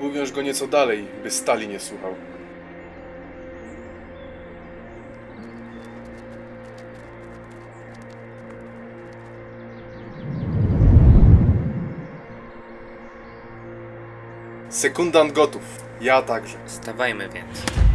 Uwiąż go nieco dalej, by stali nie słuchał. Sekundant gotów. Ja także. Stawajmy więc.